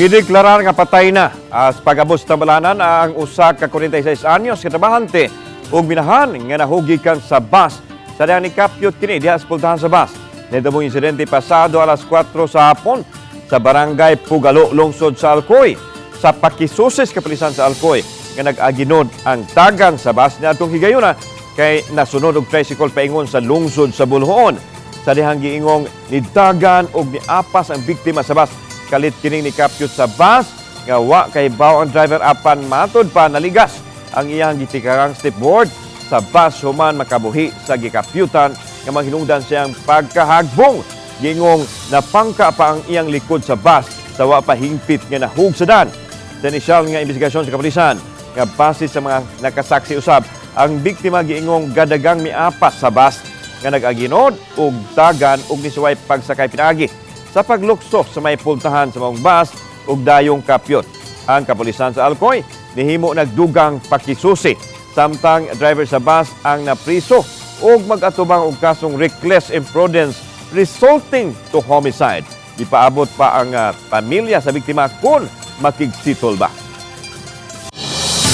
Gideklarar nga patay na as pagabos tambalanan ang usa ka 46 anyos ka trabahante ug minahan nga nahugikan sa bus sa dihang ni Kapyot kini diha sa pultahan sa bus. Nito mong insidente pasado alas 4 sa hapon sa barangay Pugalo, lungsod sa Alcoy. Sa pakisusis kapulisan sa Alcoy nga nag-aginod ang tagang sa bus niya atong higayuna kay nasunod og tricycle paingon sa lungsod sa Bulhoon. Sa dihang giingong nidagan og niapas ang biktima sa bus kalit kining ni Kapyot sa bus nga wa kay baw ang driver apan matod pa naligas. Ang iyang gitikarang stepboard sa bus human makabuhi sa gikapyutan nga maghinungdan siyang pagkahagbong. Gingong napangka pa ang iyang likod sa bus sa wa pa hingpit nga nahugsadan sa inisyal nga investigasyon sa kapulisan nga base sa mga nakasaksi usab ang biktima giingong gadagang miapas sa bus nga nag-aginod ug dagan ug nisuway pagsakay pinagi sa paglukso sa may pultahan sa maong bus ug dayong kapyot. Ang kapulisan sa Alcoy nihimo nagdugang pakisusi samtang driver sa bus ang napriso ug mag-atubang og kasong reckless imprudence resulting to homicide. Ipaabot pa ang ah, pamilya sa biktima kung makigsitol ba.